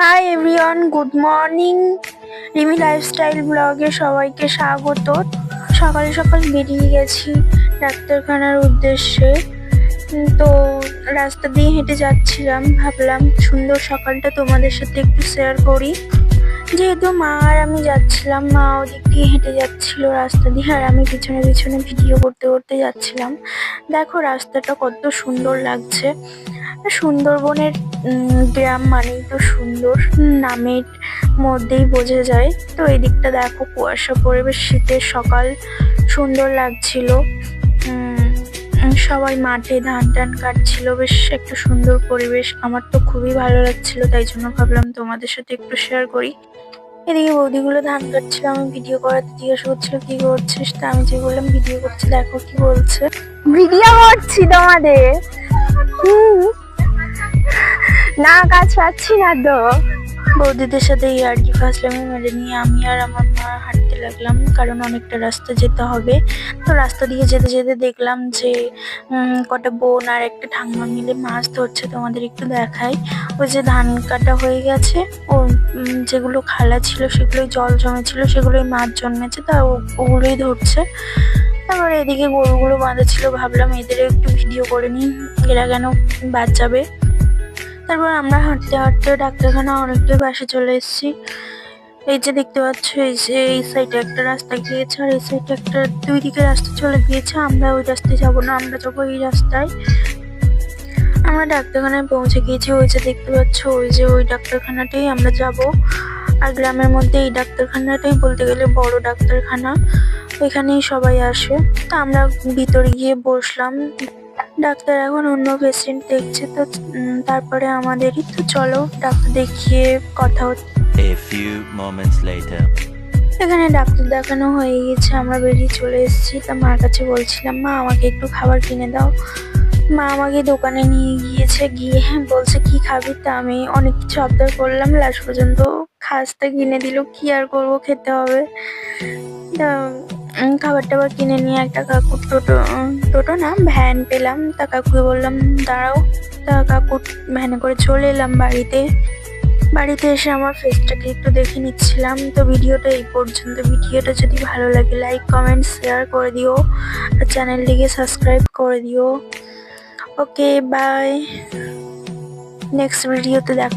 Hi everyone good morning Rimi lifestyle ব্লগে সবাইকে স্বাগত। সকাল সকাল বেরিয়ে গেছি ডাক্তারখানার উদ্দেশ্যে। তো রাস্তা দিয়ে হেঁটে যাচ্ছিলাম। ভাবলাম সুন্দর সকালটা তোমাদের সাথে একটু শেয়ার করি। যেহেতু মা আর আমি যাচ্ছিলাম, মা ওদিক দিয়ে হেঁটে যাচ্ছিল রাস্তা দিয়ে আর আমি পিছনে পিছনে ভিডিও করতে করতে যাচ্ছিলাম। দেখো, রাস্তাটা কত সুন্দর লাগছে। সুন্দরবনের গ্রাম মানেই তো সুন্দর। নামের মধ্যেই বোঝা যায়। তো এদিকটা দেখো কুয়াশা পড়ে বেশ শীতের সকাল সুন্দর লাগছিল। সবাই মাঠে ধান টান কাটছিল। বেশ একটা সুন্দর পরিবেশ। আমার তো খুবই ভালো লাগছিল তাই জন্য ভাবলাম তোমাদের সাথে একটু শেয়ার করি। এদিকে বৌদিগুলো ধান কাটছিল আমি ভিডিও করাতে জিজ্ঞাসা করছিল কি করছিস? তা আমি যে বললাম ভিডিও করছি দেখো কি বলছে। ভিডিও করছি তোমাদের। হুম। না, কাজ পাচ্ছি না তো। বৌদিদের সাথে এই আর কি ফাসলামি মেরে নিয়ে আমি আর আমার মা হাঁটতে লাগলাম, কারণ অনেকটা রাস্তা যেতে হবে। তো রাস্তা দিয়ে যেতে যেতে দেখলাম যে কটা বোন আর একটা ঠাম্মা মিলে মাছ ধরছে, তোমাদের একটু দেখাই। ওই যে ধান কাটা হয়ে গেছে, ও যেগুলো খালা ছিল, সেগুলোই জল জমেছিল, সেগুলোই মাছ জন্মেছে, তা ওগুলোই ধরছে। তারপর এদিকে গরুগুলো বাঁধা ছিল ভাবলাম এদের একটু ভিডিও করে নিই, এরা কেন বাঁচাবে? তারপর আমরা হাঁটতে হাঁটতে ডাক্তারখানা অনেকটাই পাশে চলে এসেছি। এই যে দেখতে পাচ্ছ, এই যে এই সাইডে একটা রাস্তা গিয়েছে আর এই সাইডে একটা দুই দিকে রাস্তা চলে গিয়েছে। আমরা ওই রাস্তায় যাব না, আমরা যাব এই রাস্তায়। আমরা ডাক্তারখানায় পৌঁছে গিয়েছি। ওই যে দেখতে পাচ্ছ, ওই যে ওই ডাক্তারখানাটাই আমরা যাব। আর গ্রামের মধ্যে এই ডাক্তারখানাটাই বলতে গেলে বড় ডাক্তারখানা। ওইখানেই সবাই আসে। তো আমরা ভিতরে গিয়ে বসলাম। ডাক্তার এখন অন্য পেশেন্ট দেখছে তো তারপরে আমাদেরই তো চলো ডাক্তার দেখিয়ে কথা হচ্ছে. এখানে ডাক্তার দেখানো হয়ে গেছে আমরা বেরিয়ে চলে এসেছি। তা মার কাছে বলছিলাম মা আমাকে একটু খাবার কিনে দাও। মা আমাকে দোকানে নিয়ে গিয়েছে গিয়ে হ্যাঁ বলছে কি খাবি? তা আমি অনেক কিছু আবদার করলাম লাস্ট পর্যন্ত খাসটা কিনে দিল। কি আর করব খেতে হবে। তা খাবার টাবার কিনে নিয়ে একটা কাকুর টোটো টোটো না ভ্যান পেলাম। তা কাকুকে বললাম, দাঁড়াও। তা কাকু ভ্যানে করে চলে এলাম বাড়িতে। বাড়িতে এসে আমার ফেসটাকে একটু দেখে নিচ্ছিলাম। তো ভিডিওটা এই পর্যন্ত। ভিডিওটা যদি ভালো লাগে লাইক কমেন্ট শেয়ার করে দিও। আর চ্যানেলটিকে সাবস্ক্রাইব করে দিও। ওকে বাই নেক্সট ভিডিওতে দেখো